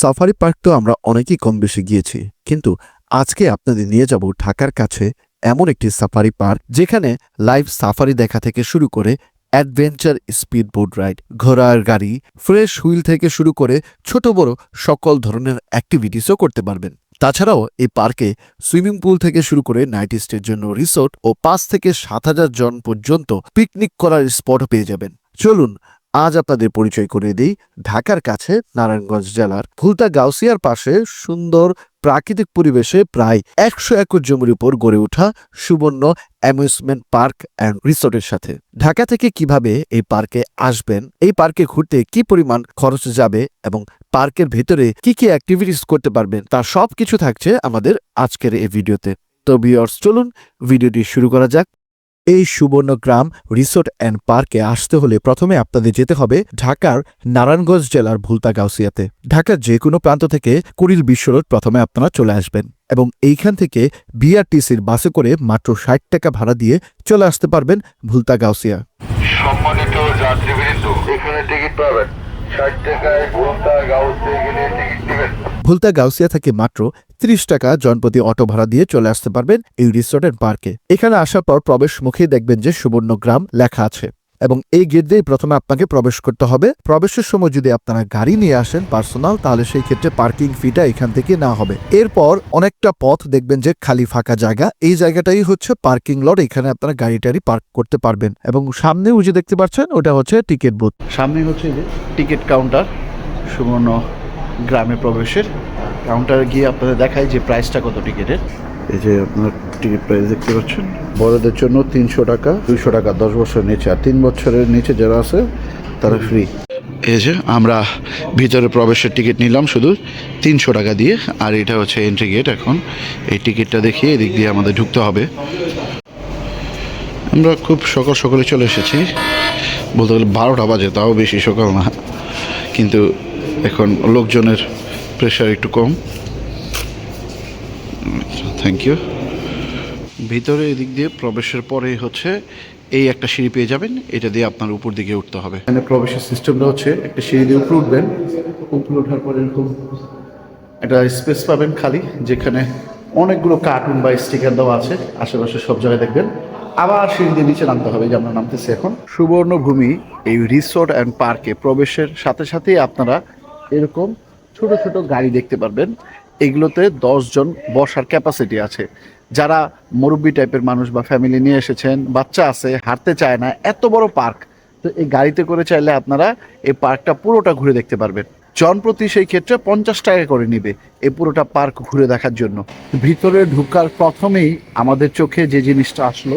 Safari park তো আমরা অনেকেই কম বেশি গিয়েছি, কিন্তু আজকে আপনাদের নিয়ে যাব ঢাকার কাছে এমন একটি সাফারি পার্ক যেখানে লাইভ সাফারি দেখা থেকে শুরু করে অ্যাডভেঞ্চার স্পিড বোট রাইড, ঘোড়ার গাড়ি, ফ্রেশ হুইল থেকে শুরু করে ছোট বড় সকল ধরনের অ্যাক্টিভিটিসও করতে পারবেন। তাছাড়াও এই পার্কে সুইমিং পুল থেকে শুরু করে নাইট স্টের জন্য রিসোর্ট ও পাঁচ থেকে সাত হাজার জন পর্যন্ত পিকনিক করার স্পটও পেয়ে যাবেন। চলুন আজ আপনাদের পরিচয় করে দিই ঢাকার কাছে নারায়ণগঞ্জ জেলার ফুলতা গাউসিয়ার পাশে সুন্দর প্রাকৃতিক পরিবেশে প্রায় একশো একর জমির উপর গড়ে ওঠা সুবর্ণ অ্যামিউজমেন্ট পার্ক অ্যান্ড রিসোর্টের সাথে। ঢাকা থেকে কীভাবে এই পার্কে আসবেন, এই পার্কে ঘুরতে কি পরিমাণ খরচ যাবে এবং পার্কের ভেতরে কি কি অ্যাক্টিভিটিস করতে পারবেন, তার সব কিছু থাকছে আমাদের আজকের এই ভিডিওতে। তো বিয়ার্স চলুন ভিডিওটি শুরু করা যাক। এই সুবর্ণগ্রাম রিসোর্ট অ্যান্ড পার্কে আসতে হলে প্রথমে আপনাদের যেতে হবে ঢাকার নারায়ণগঞ্জ জেলার ভুলতা গাউসিয়াতে ঢাকার যে কোনো প্রান্ত থেকে কুড়িল বিশ্ব রোড প্রথমে আপনারা চলে আসবেন এবং এইখান থেকে বিআরটিসির বাসে করে মাত্র ষাট টাকা ভাড়া দিয়ে চলে আসতে পারবেন ভুলতা গাউসিয়া সম্মানিত যাত্রীবৃন্দ এখানে টিকিট পাবেন। ষাট টাকায় ভুলতা গেলে টিকিট নেবেন। ভুলতা গাউসিয়া থেকে মাত্র 30 টাকা জনপ্রতি অটো ভাড়া দিয়ে চলে আসতে পারবেন এই রিসোর্টের পার্কে এখানে আসার পর প্রবেশ মুখে দেখবেন যে সুবর্ণ গ্রাম লেখা আছে এবং এই গেট দিয়ে প্রথমে আপনাকে প্রবেশ করতে হবে। প্রবেশের সময় যদি আপনারা গাড়ি নিয়ে আসেন পার্সোনাল তাহলে সেই ক্ষেত্রে পার্কিং ফিটা এখান থেকে না হবে। এরপর অনেকটা পথ দেখবেন যে খালি ফাঁকা জায়গা। এই জায়গাটাই হচ্ছে পার্কিং লট এখানে আপনারা গাড়ি টাড়ি পার্ক করতে পারবেন। এবং সামনে যে দেখতে পাচ্ছেন, ওটা হচ্ছে টিকিট বুথ সামনে হচ্ছে টিকিট কাউন্টার সুবর্ণ গ্রামে প্রবেশের কাউন্টারে গিয়ে আপনাদের দেখাই যে প্রাইসটা কত টিকিটের। এই যে আপনার টিকিট প্রাইস দেখতে পাচ্ছেন, বড়দের জন্য তিনশো টাকা, দুইশো টাকা, দশ বছরের নিচে, আর তিন বছরের নিচে যারা আছে, তারা ফ্রি এই যে আমরা ভিতরে প্রবেশের টিকিট নিলাম শুধু তিনশো টাকা দিয়ে, আর এটা হচ্ছে এন্ট্রি গেট এখন। এই টিকিটটা দেখিয়ে এদিক দিয়ে আমাদের ঢুকতে হবে। আমরা খুব সকাল সকালে চলে এসেছি। বলতে গেলে বারোটা বাজে, তাও বেশি সকাল না। কিন্তু এখন লোকজনের প্রেশার একটু কম। থ্যাংক ইউ ভিতরে এদিক দিয়ে প্রবেশের পরে হচ্ছে এই একটা সিঁড়ি পেয়ে যাবেন, এটা দিয়ে আপনার উপর দিকে উঠতে হবে। এখানে প্রবেশের সিস্টেমটা হচ্ছে, একটা সিঁড়ি দিয়ে উপরে উঠবেন, উপরে ওঠার পরে এরকম একটা স্পেস পাবেন খালি, যেখানে অনেকগুলো কার্টুন বা স্টিকার দেওয়া আছে, আশেপাশে সব জায়গায় দেখবেন। আবার সিঁড়ি দিয়ে নিচে নামতে হবে যে আমরা নামতেছি এখন। সুবর্ণভূমি এই রিসোর্ট অ্যান্ড পার্কে প্রবেশের সাথে সাথেই আপনারা এরকম ছোট ছোট গাড়ি দেখতে পারবেন। এগুলোতে জন বসার ক্যাপাসিটি আছে। যারা মুরব্বী টাইপের মানুষ বা ফ্যামিলি নিয়ে এসেছেন, বাচ্চা আছে, হাঁটতে চায় না, এত বড় পার্ক তো এই গাড়িতে করে চাইলে আপনারা এই পার্কটা পুরোটা ঘুরে দেখতে পারবেন। জনপ্রতি সেই ক্ষেত্রে পঞ্চাশ টাকা করে নিবে এই পুরোটা পার্ক ঘুরে দেখার জন্য। ভিতরে ঢুকার প্রথমেই আমাদের চোখে যে জিনিসটা আসলো,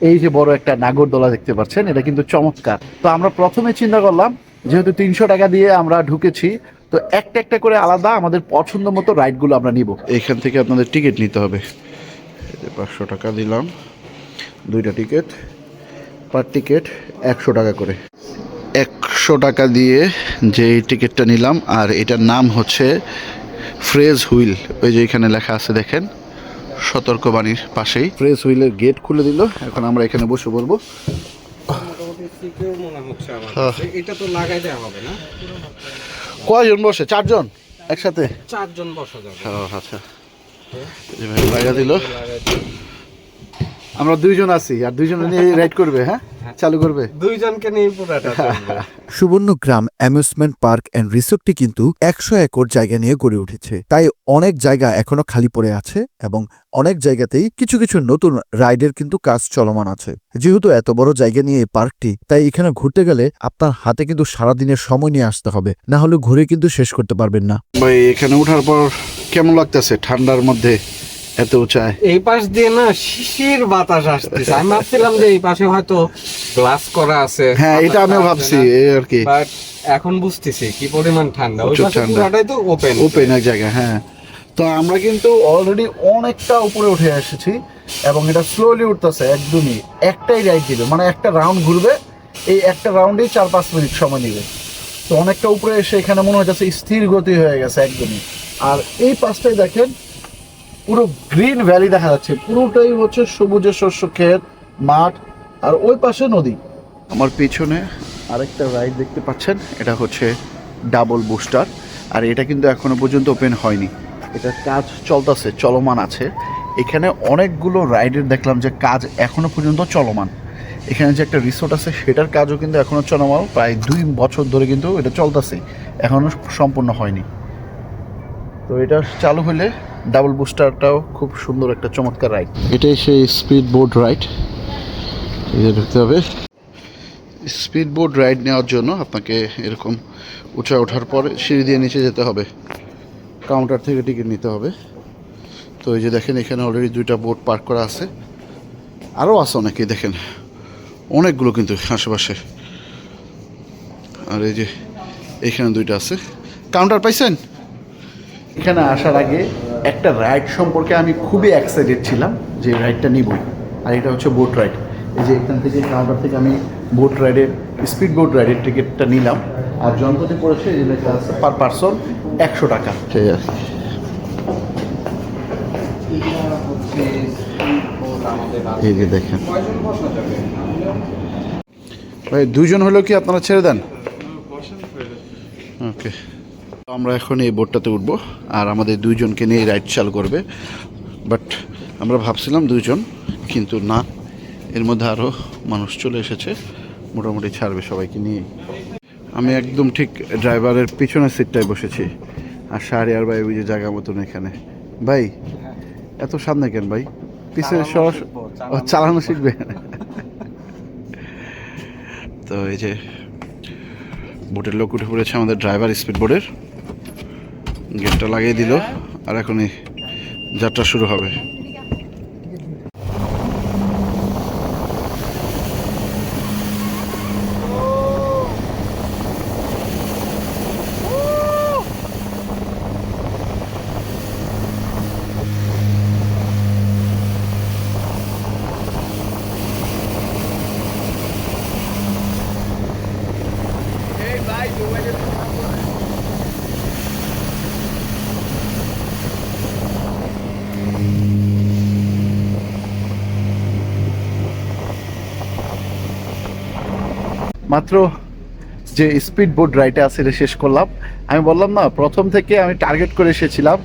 এই যে বড় একটা নাগরদোলা দেখতে পাচ্ছেন, এটা কিন্তু চমৎকার। তো আমরা প্রথমে চিন্তা করলাম, যেহেতু তিনশো টাকা দিয়ে আমরা ঢুকেছি তো একটা একটা করে আলাদা আমাদের পছন্দ মতো রাইডগুলো আমরা নিব। এখান থেকে আপনাদের টিকিট নিতে হবে। পাঁচশো টাকা দিলাম। দুইটা টিকিট পার টিকিট একশো টাকা করে। একশো টাকা দিয়ে যে টিকিটটা নিলাম আর এটার নাম হচ্ছে ফ্রেজ হুইল ওই যে এখানে লেখা আছে দেখেন সতর্কবাণীর পাশেই। ফ্রেজ হুইলের গেট খুলে দিল। এখন আমরা এখানে বসে পড়ব। মনে হচ্ছে এটা তো লাগাই দেওয়া হবে না? কয়জন বসে? চারজন? একসাথে? চারজন বসা যাবে। ও আচ্ছা। লাগা দিল। আমরা দুইজন আছি আর দুইজন নিয়ে রাইড করবে হ্যাঁ? চালু করবে। দুইজনকে নিয়ে পুরাটা চলবে সুবর্ণগ্রাম অ্যামিউজমেন্ট পার্ক অ্যান্ড রিসোর্টটি কিন্তু একশো একর জায়গা নিয়ে গড়ে উঠেছে। তাই অনেক জায়গা এখনও খালি পড়ে আছে এবং অনেক জায়গাতেই কিছু কিছু নতুন রাইডের কিন্তু কাজ চলমান আছে। যেহেতু এত বড় জায়গা নিয়ে এই পার্কটি তাই এখানে ঘুরতে গেলে আপনার হাতে কিন্তু সারাদিনের সময় নিয়ে আসতে হবে। না হলে ঘুরে কিন্তু শেষ করতে পারবেন না। ভাই এখানে ওঠার পর কেমন লাগতেছে ঠান্ডার মধ্যে? এত উঁচায় এই পাশ দিয়ে না শিশির বাতাস আসতেছে। আমি ভাবছিলাম যে এই পাশে হয়তো গ্লাস করা আছে। হ্যাঁ এটা আমিও ভাবছি এই আর কি। বাট এখন বুঝতেছি কি পরিমাণ ঠান্ডা। ওই পাশে। পুরাটাই তো ওপেন ওপেন এক জায়গা হ্যাঁ। তো আমরা কিন্তু অলরেডি অনেকটা উপরে উঠে এসেছি এবং এটা স্লোলি উঠতেছে একদমই। একটাই রাইড দিবে। মানে একটা রাউন্ড ঘুরবে এই একটা রাউন্ডেই চার পাঁচ মিনিট সময় নেবে। তো অনেকটা উপরে এসে এখানে মনে হচ্ছে স্থির গতি হয়ে গেছে একদমই। আর এই পাশটাই দেখেন পুরো গ্রিন ভ্যালি দেখা যাচ্ছে। পুরোটাই হচ্ছে সবুজে শস্য ক্ষেত, মাঠ, আর ওই পাশে নদী। আমার পেছনে আরেকটা রাইড দেখতে পাচ্ছেন, এটা হচ্ছে ডাবল বুস্টার, আর এটা কিন্তু এখনও পর্যন্ত ওপেন হয়নি। এটা কাজ চলতেছে, চলমান আছে। এখানে অনেকগুলো রাইডের দেখলাম যে কাজ এখনও পর্যন্ত চলমান। এখানে যে একটা রিসোর্ট আছে, সেটার কাজও কিন্তু এখনও চলমান, প্রায় দুই বছর ধরে কিন্তু এটা চলতেছে, এখনও সম্পূর্ণ হয়নি। তো এটা চালু হলে ডাবল বুস্টারটাও খুব সুন্দর একটা চমৎকার রাইড এটাই সেই স্পিড বোট রাইড এটা ঢুকতে হবে স্পিড বোট রাইড নেওয়ার জন্য আপনাকে এরকম উঁচা ওঠার পরে সিঁড়ি দিয়ে নিচে যেতে হবে। কাউন্টার থেকে টিকিট নিতে হবে। তো এই যে দেখেন এখানে অলরেডি দুইটা বোট পার্ক করা আছে। আরও আছে অনেকেই দেখেন। অনেকগুলো কিন্তু আশেপাশে। আর এই যে এখানে দুইটা আছে। কাউন্টার পাইছেন? এখানে আসার আগে একটা রাইড সম্পর্কে আমি খুবই এক্সাইটেড ছিলাম যে রাইডটা নিবই। আর এটা হচ্ছে বোট রাইড এই যে এখান থেকে কাউন্টার থেকে আমি বোট রাইডের স্পিড বোট রাইডের টিকিটটা নিলাম। আর যন্ত্রতে পড়েছে এই যে লেখা আছে পার পার্সন একশো টাকা। ঠিক আছে। এই যে দেখেন। ভাই দুজন হলেও কি আপনারা ছেড়ে দেন। ওকে। আমরা এখন এই বোটটাতে উঠবো আর আমাদের দুইজনকে নিয়ে রাইড চাল করবে। বাট আমরা ভাবছিলাম দুইজন কিন্তু না এর মধ্যে আরও মানুষ চলে এসেছে মোটামুটি ছাড়বে সবাইকে নিয়ে। আমি একদম ঠিক ড্রাইভারের পিছনের সিটটায় বসেছি আর শাহরিয়ার ভাই ওই যে জায়গা মতন এখানে। ভাই এত সামনে কেন ভাই? পিছনে ও চালানো শিখবে। তো এই যে বোটের লোক উঠে পড়েছে আমাদের ড্রাইভার স্পিড বোর্ডের গেটটা লাগিয়ে দিল আর এখনই যাত্রা শুরু হবে। মাত্র যে স্পিড বোট রাইডে আছে এটা শেষ করলাম। আমি বললাম না, প্রথম থেকে আমি টার্গেট করে এসেছিলাম,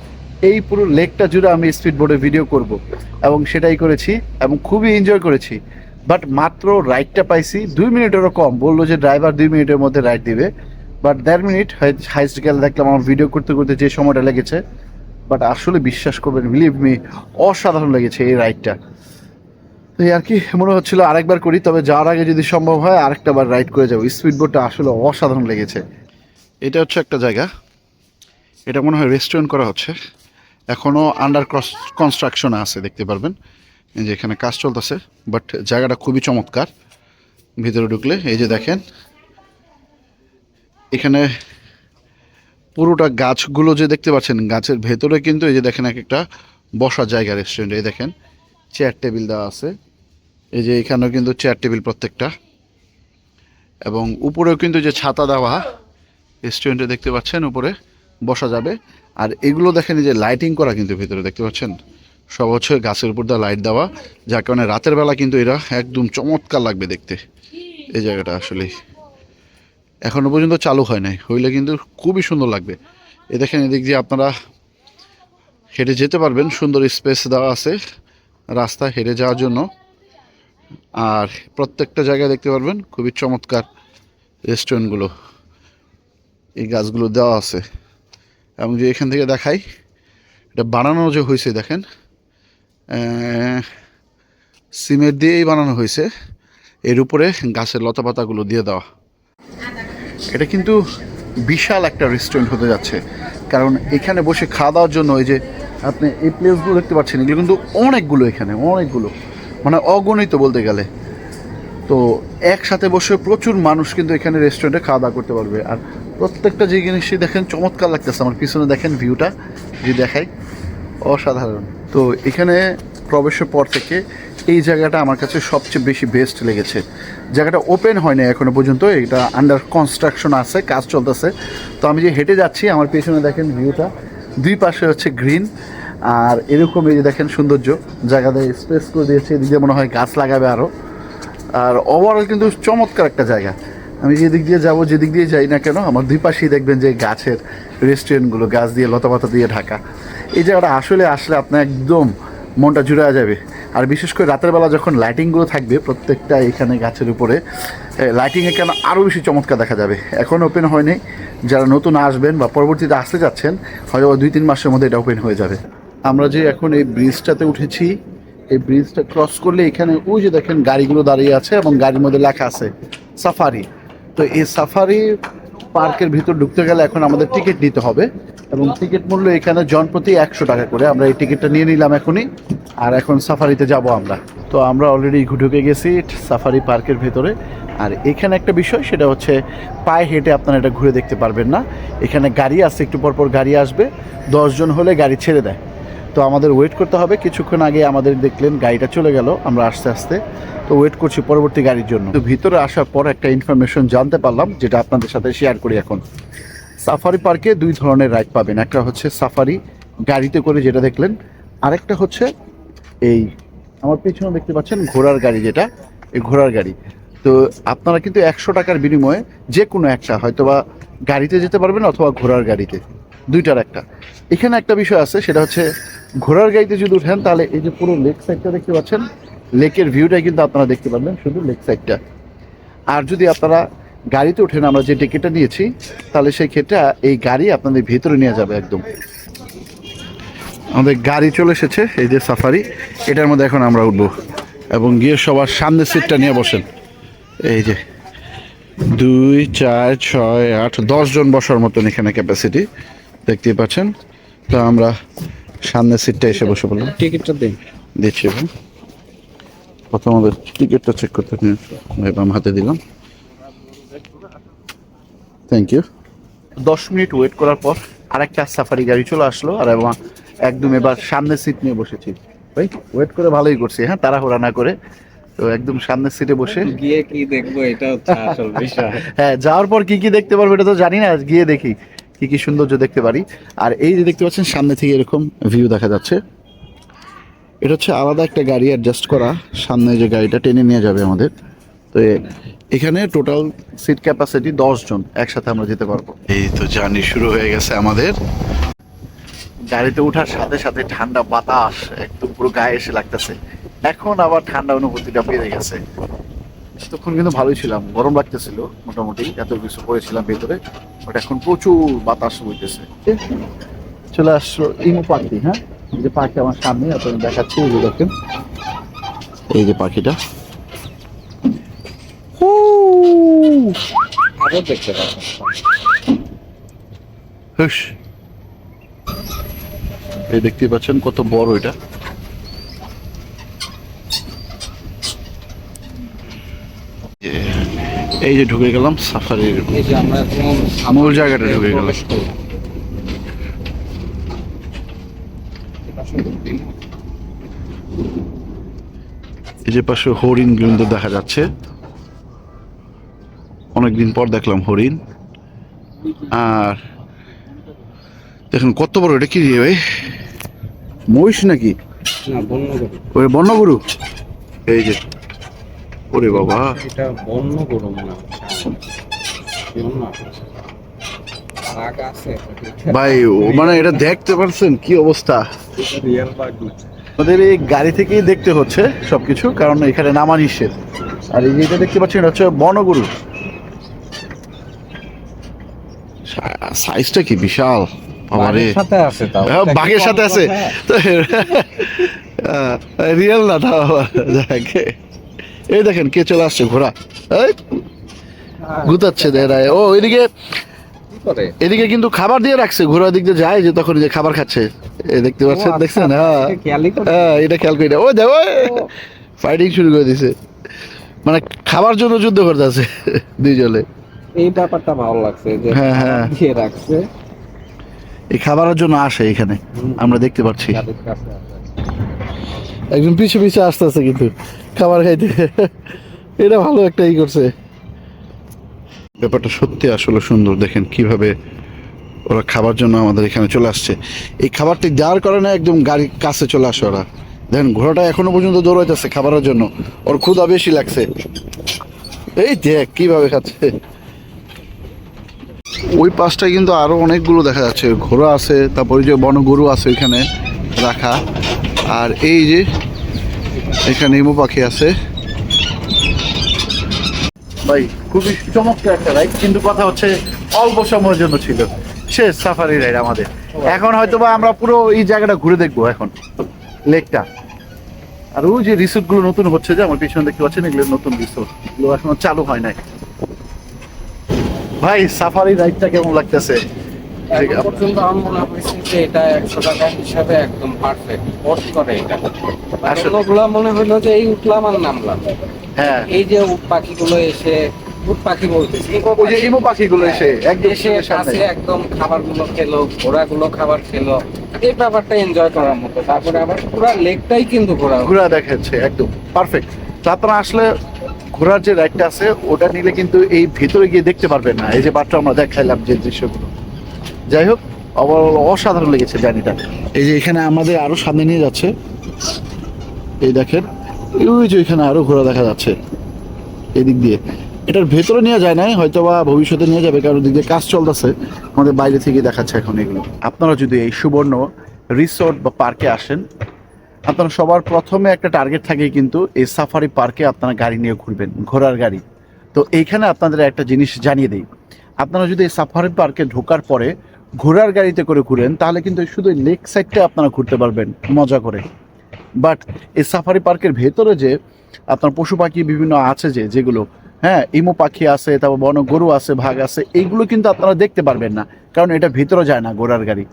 এই পুরো লেকটা জুড়ে আমি স্পিড বোটে ভিডিও করব। এবং সেটাই করেছি এবং খুবই এনজয় করেছি। বাট মাত্র রাইডটা পাইছি, দুই মিনিটেরও কম। বলল যে ড্রাইভার দুই মিনিটের মধ্যে রাইড দিবে। বাট দেড় মিনিট হাইস্ট গেলে দেখলাম আমার ভিডিও করতে করতে যে সময়টা লেগেছে। বাট আসলে বিশ্বাস করবেন বিলিভ মি অসাধারণ লেগেছে এই রাইডটা এই আর কি, মনে হচ্ছিল আরেকবার করি, তবে যাওয়ার আগে যদি সম্ভব হয় আরেকটা বার রাইড করে যাব। স্পিড বোটটা আসলে অসাধারণ লেগেছে। এটা হচ্ছে একটা জায়গা। এটা মনে হয় রেস্টুরেন্ট করা হচ্ছে। এখনও আন্ডার কনস্ট্রাকশন আছে, দেখতে পারবেন। যে এখানে কাজ চলতেছে বাট জায়গাটা খুবই চমৎকার। ভিতরে ঢুকলে, এই যে দেখেন। এখানে পুরোটা গাছগুলো যে দেখতে পাচ্ছেন, গাছের ভেতরে কিন্তু এই যে দেখেন এক একটা বসার জায়গা রেস্টুরেন্ট এই দেখেন। চেয়ার টেবিল দেওয়া আছে। এই যে এখানেও কিন্তু চেয়ার টেবিল প্রত্যেকটা। এবং উপরেও কিন্তু যে ছাতা দেওয়া রেস্টুরেন্টে দেখতে পাচ্ছেন উপরে বসা যাবে। আর এগুলো দেখেন যে লাইটিং করা কিন্তু ভিতরে, দেখতে পাচ্ছেন? সব হচ্ছে গাছের উপর দেওয়া লাইট দেওয়া, যার কারণে রাতের বেলা কিন্তু এরা একদম চমৎকার লাগবে দেখতে। এই জায়গাটা আসলে এখনও পর্যন্ত চালু হয় নাই, হইলে কিন্তু খুবই সুন্দর লাগবে। এ দেখেন এদিক দিয়ে আপনারা হেঁটে যেতে পারবেন, সুন্দর স্পেস দেওয়া আছে রাস্তা হেঁটে যাওয়ার জন্য। আর প্রত্যেকটা জায়গায় দেখতে পারবেন খুবই চমৎকার রেস্টুরেন্টগুলো এই গাছগুলো দেওয়া আছে। এবং যে এখান থেকে দেখাই, এটা বানানো যে হয়েছে দেখেন সিমেন্ট দিয়েই বানানো হয়েছে। এর উপরে গাছের লতাপাতাগুলো দিয়ে দেওয়া। এটা কিন্তু বিশাল একটা রেস্টুরেন্ট হতে যাচ্ছে। কারণ এখানে বসে খাওয়া দাওয়ার জন্য ওই যে আপনি এই প্লেসগুলো দেখতে পাচ্ছেন, এগুলো কিন্তু অনেকগুলো এখানে, অনেকগুলো। মানে অগণিত বলতে গেলে। তো একসাথে বসে প্রচুর মানুষ কিন্তু এখানে রেস্টুরেন্টে খাওয়া দাওয়া করতে পারবে। আর প্রত্যেকটা যে জিনিসই দেখেন চমৎকার লাগতেছে। আমার পিছনে দেখেন ভিউটা যে দেখাই, অসাধারণ। তো এখানে প্রবেশের পর থেকে এই জায়গাটা আমার কাছে সবচেয়ে বেশি বেস্ট লেগেছে। জায়গাটা ওপেন হয়নি এখনও পর্যন্ত, এটা আন্ডার কনস্ট্রাকশন আছে, কাজ চলতেছে। তো আমি যে হেঁটে যাচ্ছি, আমার পেছনে দেখেন ভিউটা দুই পাশে হচ্ছে গ্রিন আর এরকম এই যে দেখেন সৌন্দর্য, জায়গাতে স্পেস করে দিয়েছে, এদিকে মনে হয় গাছ লাগাবে আরও আর ওভারঅল কিন্তু চমৎকার একটা জায়গা। আমি যেদিক দিয়ে যাব, যেদিক দিয়ে যাই না কেন, আমার দুই পাশেই দেখবেন যে গাছের রেস্টুরেন্টগুলো গাছ দিয়ে, লতাপাতা দিয়ে ঢাকা। এই জায়গাটা আসলে আসলে আপনার একদম মনটা জুড়ে যাবে। আর বিশেষ করে রাতের বেলা যখন লাইটিংগুলো থাকবে, প্রত্যেকটা এখানে গাছের উপরে লাইটিংয়ে কেন আরও বেশি চমৎকার দেখা যাবে। এখন ওপেন হয়নি। যারা নতুন আসবেন বা পরবর্তীতে আসতে যাচ্ছেন, হয়তো দুই তিন মাসের মধ্যে এটা ওপেন হয়ে যাবে। আমরা যে এখন এই ব্রিজটাতে উঠেছি, এই ব্রিজটা ক্রস করলে এখানে ওই যে দেখেন গাড়িগুলো দাঁড়িয়ে আছে এবং গাড়ির মধ্যে লেখা আছে সাফারি তো এই সাফারি পার্কের ভিতর ঢুকতে গেলে এখন আমাদের টিকিট নিতে হবে এবং টিকিট মূল্য এখানে জনপ্রতি একশো টাকা করে। আমরা এই টিকিটটা নিয়ে নিলাম এখনই আর এখন সাফারিতে যাব আমরা। তো আমরা অলরেডি ঢুকে গেছি সাফারি পার্কের ভেতরে। আর এখানে একটা বিষয়, সেটা হচ্ছে পায়ে হেঁটে আপনারা এটা ঘুরে দেখতে পারবেন না। এখানে গাড়ি আছে, একটু পর পর গাড়ি আসবে, দশজন হলে গাড়ি ছেড়ে দেয়। তো আমাদের ওয়েট করতে হবে। কিছুক্ষণ আগে আমাদের দেখলেন গাড়িটা চলে গেল, আমরা আস্তে আস্তে। তো ওয়েট করছি পরবর্তী গাড়ির জন্য। তো ভিতরে আসার পর একটা ইনফরমেশন জানতে পারলাম, যেটা আপনাদের সাথে শেয়ার করি এখন। সাফারি পার্কে দুই ধরনের রাইড পাবেন। একটা হচ্ছে সাফারি গাড়িতে করে যেটা দেখলেন। আরেকটা হচ্ছে এই আমার পেছনে দেখতে পাচ্ছেন ঘোড়ার গাড়ি যেটা, এই ঘোড়ার গাড়ি। তো আপনারা কিন্তু একশো টাকার বিনিময়ে যে কোনো একটা হয়তোবা গাড়িতে যেতে পারবেন অথবা ঘোড়ার গাড়িতে। দুইটার একটা। এখানে একটা বিষয় আছে, সেটা হচ্ছে ঘোড়ার গাড়িতে যদি উঠেন, তাহলে এই যে পুরো লেক সাইডটা দেখতে পাচ্ছেন, লেকের ভিউটাই কিন্তু আপনারা দেখতে পারবেন, শুধু লেক সাইডটা। আর যদি আপনারা গাড়িতে ওঠেন, আমরা যে টিকিটটা নিয়েছি, তাহলে সেই ক্ষেত্রে এই গাড়ি আপনাদের ভিতরে নিয়ে যাবে একদম। আমাদের গাড়ি চলে এসেছে, এই যে সাফারি, এটার মধ্যে এখন আমরা উঠবো। এবং গিয়ে সবার সামনের সিটটা নিয়ে বসেন। এই যে দুই, চার, ছয়, আট, দশ জন বসার মতন এখানে ক্যাপাসিটি দেখতেই পাচ্ছেন। তো আমরা সামনের সিটটা এসে বসে বললাম টিকিটটা দিন। দিচ্ছি এখন। প্রথম আমাদের টিকিটটা চেক করতে নিয়ে ভাই বাম হাতে দিলাম। থ্যাংক ইউ দশ মিনিট ওয়েট করার পর আরেকটা সাফারি গাড়ি চলে আসলো আর এবং একদম এবার সামনের সিট নিয়ে বসেছি। ভাই ওয়েট করে ভালোই করছি হ্যাঁ? তাড়াহুড়া না করে। তো একদম সামনের সিটে বসে। গিয়ে কি দেখব? এটা হচ্ছে আসল বিষয়। হ্যাঁ যাওয়ার পর কি কি দেখতে পারব এটা তো জানি না গিয়ে দেখি। কি কি সৌন্দর্য দেখতে পারি? আর এই যে দেখতে পাচ্ছেন সামনে থেকে এরকম ভিউ দেখা যাচ্ছে। এটা হচ্ছে আলাদা একটা গাড়ি অ্যাডজাস্ট করা। সামনে যে গাড়িটা টেনে নিয়ে যাবে আমাদের। তো এখানে টোটাল সিট ক্যাপাসিটি জন একসাথে আমরা যেতে পারব। এই তো জার্নি শুরু হয়ে গেছে আমাদের। গাড়িতে ওঠার সাথে সাথে ঠান্ডা বাতাস একদম পুরো গায়ে এসে লাগতেছে। এখন আবার ঠান্ডা অনুভূতিটা বেড়ে গেছে। তখন কিন্তু ভালোই ছিলাম। গরম লাগতেছিল মোটামুটি এত কিছু করেছিলাম ভেতরে বাট এখন প্রচুর বাতাস বইতেছে। চলে আসলো ইমো পাখি হ্যাঁ? এই যে পাখি আমার সামনে আপনাদের দেখাচ্ছি এই যে দেখেন। এই যে পাখিটা। আরও দেখতে পাবেন এই দেখতে পাচ্ছেন কত বড় এটা। এই যে ঢুকে গেলাম সাফারির মূল জায়গাটা ঢুকে গেলাম। এই যে পাশে হরিণ কিন্তু দেখা যাচ্ছে। অনেকদিন পর দেখলাম হরিণ। আর দেখুন কত বড় এটা কি রে ভাই? মহিষ নাকি? ওই বন্যগরু? এই যে ওরে বাবা। এটা বন্য গরু মনে হচ্ছে ভাই ও মানে এটা দেখতে পারছেন কি অবস্থা? আমাদের এই গাড়ি থেকেই দেখতে হচ্ছে সবকিছু কারণ এখানে নামা নিষেধ। আর এই যে এটা দেখতে পাচ্ছেন এটা হচ্ছে বনগরু সাইজটা কি বিশাল? সাথে আছে তাও। হ্যাঁ, বাঘের সাথে আছে। রিয়েল না তাও? যাকে। এই দেখেন কে চলে আসছে ঘোড়া। এই গুতাচ্ছে দেয় ও এদিকে এদিকে কিন্তু খাবার দিয়ে রাখছে ঘোড়া দিক দিয়ে যায় যে তখন যে খাবার খাচ্ছে। দেখতে পাচ্ছেন? আচ্ছা, দেখছেন? হ্যাঁ। এটা খেয়ালই করে হ্যাঁ এটা খেয়াল করি ও দেখো ফাইটিং শুরু করে দিছে। মানে খাবার জন্য যুদ্ধ করতে আছে দুইজনে। এই ব্যাপারটা ভালো লাগছে যে হ্যাঁ, হ্যাঁ। রাখছে। এই খাবারের জন্য আসে এখানে। আমরা দেখতে পাচ্ছি। আছে। একজন পিছে পিছে আসতেছে কিন্তু। খাবার খাইতে। এটা ভালো একটা ই করছে। ব্যাপারটা সত্যি আসলে সুন্দর। দেখেন কীভাবে ওরা খাবার জন্য আমাদের এখানে চলে আসছে। এই খাবারটি দেওয়ার কারণে একদম গাড়ির কাছে চলে আসে ওরা। দেখেন, ঘোড়াটা এখনও পর্যন্ত দৌড়াইতেছে খাবারের জন্য। ওর ক্ষুধা বেশি লাগছে। এই দেখ, কীভাবে খাচ্ছে। ওই পাশটায় কিন্তু আরও অনেকগুলো দেখা যাচ্ছে। ঘোড়া আছে, তারপরে যে বনগরু আছে ওইখানে রাখা। আর এই যে এখানে ইমু পাখি আছে। ভাই, খুবই চমৎকার একটা রাইড কিন্তু কথা হচ্ছে অল্প সময়ের জন্য ছিল। শেষ সাফারি রাইড আমাদের। এখন হয়তো বা আমরা পুরো এই জায়গাটা ঘুরে দেখব এখন লেকটা আর ওই যে রিসোর্টগুলো নতুন হচ্ছে, যে আমার পিছনে দেখতে পাচ্ছেন, এগুলো নতুন রিসোর্ট এগুলো এখনও চালু হয় নাই। ভাই সাফারি রাইডটা কেমন লাগতেছে? পর্যন্ত মনে হয়েছে যে এটা একশো টাকা হিসাবে একদম পারফেক্ট করে এটা। আসলে- অন্যগুলা মনে হলো যে এই উঠলাম আর নামলাম। হ্যাঁ। এই যে পাখিগুলো এসে উট পাখি বলতেছি ওই যে ইমো পাখিগুলো এসে একদম এসে। কাছে একদম খাবারগুলো খেলো ঘোড়াগুলো খাবার খেলো। এই ব্যাপারটা এনজয় করার মতো। তারপরে আবার পুরো লেকটাই কিন্তু ঘোরা ঘোরা দেখাচ্ছে একদম পারফেক্ট আপনারা আসলে ঘোরার যে রাইডটা আছে ওটা নিলে কিন্তু এই ভিতরে গিয়ে দেখতে পারবেন না। এই যে বাটটা আমরা দেখাইলাম যে দৃশ্যগুলো। যাই হোক অব- অসাধারণ লেগেছে জার্নিটা। এই যে এখানে আমাদের আরও সামনে নিয়ে যাচ্ছে। এই দেখেন, ওই যে এখানে আরও ঘোরা দেখা যাচ্ছে। এদিক দিয়ে। এটার ভেতরে নিয়ে যায় না হয়তো বা ভবিষ্যতে নিয়ে যাবে, কারণ ওদিক দিয়ে কাজ চলতেছে। আমাদের বাইরে থেকে দেখাচ্ছে এখন এগুলো। আপনারা যদি এই সুবর্ণ রিসোর্ট বা পার্কে আসেন, আপনারা সবার প্রথমে একটা টার্গেট থাকে কিন্তু এই সাফারি পার্কে আপনারা গাড়ি নিয়ে ঘুরবেন, ঘোড়ার গাড়ি। তো এইখানে আপনাদের একটা জিনিস জানিয়ে দিই। আপনারা যদি এই সাফারি পার্কে ঢোকার পরে ঘোড়ার গাড়িতে করে ঘুরেন, তাহলে কিন্তু শুধু লেক সাইডটা আপনারা ঘুরতে পারবেন, মজা করে। বাট এই সাফারি পার্কের ভেতরে যে আপনার পশু পাখি বিভিন্ন আছে যে, যেগুলো হ্যাঁ ইমু পাখি আছে, তারপর বন গরু আছে, ভাগ আছে, এইগুলো কিন্তু আপনারা দেখতে পারবেন না, কারণ এটা ভিতরে যায় না ঘোড়ার গাড়ি।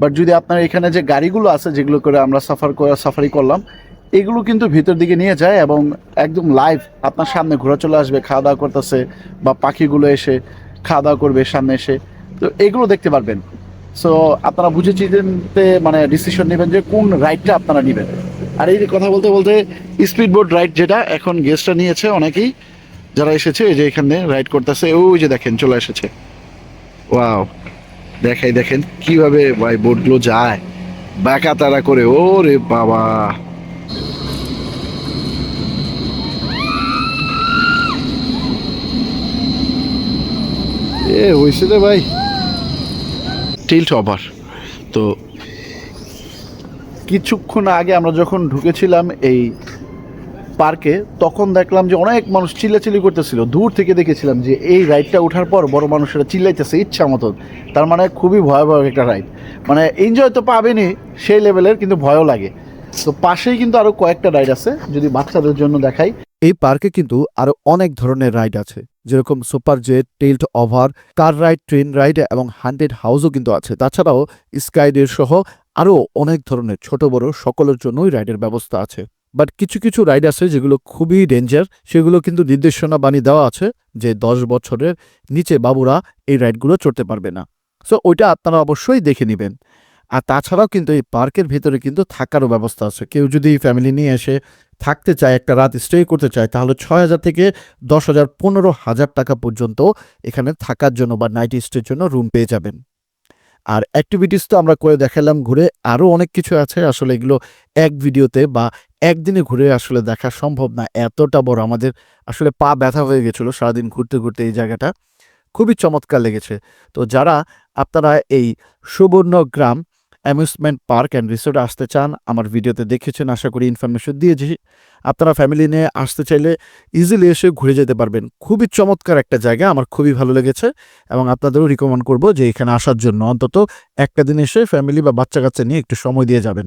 বাট যদি আপনার এখানে যে গাড়িগুলো আছে, যেগুলো করে আমরা সাফার সাফারি করলাম, এগুলো কিন্তু ভিতর দিকে নিয়ে যায় এবং একদম লাইভ আপনার সামনে ঘোরা চলে আসবে, খাওয়া দাওয়া করতেছে বা পাখিগুলো এসে খাওয়া দাওয়া করবে সামনে এসে। তো এগুলো দেখতে পারবেন। সো আপনারা বুঝে চিনতে মানে ডিসিশন নেবেন যে কোন রাইডটা আপনারা নেবেন। আর এই কথা বলতে বলতে স্পিড বোট রাইড যেটা এখন গেস্টটা নিয়েছে অনেকেই, যারা এসেছে, এই যে এখানে রাইড করতেছে, ওই যে দেখেন চলে এসেছে। ওয়াও দেখাই, দেখেন কীভাবে ভাই বোটগুলো যায়। বাঁকা তারা করে ও রে বাবা! এ হয়েছে রে ভাই। টিল্ট ওভার তো কিছুক্ষণ আগে আমরা যখন ঢুকেছিলাম এই পার্কে, তখন দেখলাম যে অনেক মানুষ চিল্লাচিল্লি করতেছিল। দূর থেকে দেখেছিলাম যে এই রাইডটা ওঠার পর বড় মানুষেরা চিল্লাইতেছে ইচ্ছা মতন তার মানে খুবই ভয়াবহ একটা রাইড মানে এনজয় তো পাবেনই, সেই লেভেলের কিন্তু ভয়ও লাগে। তো পাশেই কিন্তু আরও কয়েকটা রাইড আছে, যদি বাচ্চাদের জন্য দেখাই। এই পার্কে কিন্তু আরও অনেক ধরনের রাইড আছে। যেরকম super jet, tilt over, car ride, train ride এবং হান্ড্রেড হাউসও কিন্তু আছে। তাছাড়াও স্কাইডের সহ আরও অনেক ধরনের ছোট, বড় সকলের জন্যই রাইডের ব্যবস্থা আছে। বাট কিছু কিছু রাইড আছে যেগুলো খুবই ডেঞ্জার, সেগুলো কিন্তু নির্দেশনা বাণী দেওয়া আছে যে দশ বছরের নিচে বাবুরা এই রাইডগুলো চড়তে পারবে না। সো ওইটা আপনারা অবশ্যই দেখে নেবেন। আর তাছাড়াও কিন্তু এই পার্কের ভেতরে কিন্তু থাকারও ব্যবস্থা আছে। কেউ যদি ফ্যামিলি নিয়ে এসে থাকতে চায়, একটা রাত স্টে করতে চায়, তাহলে ছয় হাজার থেকে দশ হাজার পনেরো হাজার টাকা পর্যন্ত এখানে থাকার জন্য বা নাইট স্টের জন্য রুম পেয়ে যাবেন। আর অ্যাক্টিভিটিস তো আমরা করে দেখালাম, ঘুরে আরও অনেক কিছু আছে। আসলে এগুলো এক ভিডিওতে বা একদিনে ঘুরে আসলে দেখা সম্ভব না, এতটা বড়। আমাদের আসলে পা ব্যথা হয়ে গেছিল সারাদিন ঘুরতে ঘুরতে এই জায়গাটা। খুবই চমৎকার লেগেছে। তো যারা আপনারা এই সুবর্ণ গ্রাম অ্যামিউজমেন্ট পার্ক অ্যান্ড রিসোর্টে আসতে চান, আমার ভিডিওতে দেখেছেন, আশা করি ইনফরমেশন দিয়েছি। আপনারা ফ্যামিলি নিয়ে আসতে চাইলে ইজিলি এসে ঘুরে যেতে পারবেন। খুবই চমৎকার একটা জায়গা, আমার খুবই ভালো লেগেছে এবং আপনাদেরও রিকমেন্ড করব যে এখানে আসার জন্য। অন্তত একটা দিন এসে ফ্যামিলি বা বাচ্চা কাচ্চা নিয়ে একটু সময় দিয়ে যাবেন।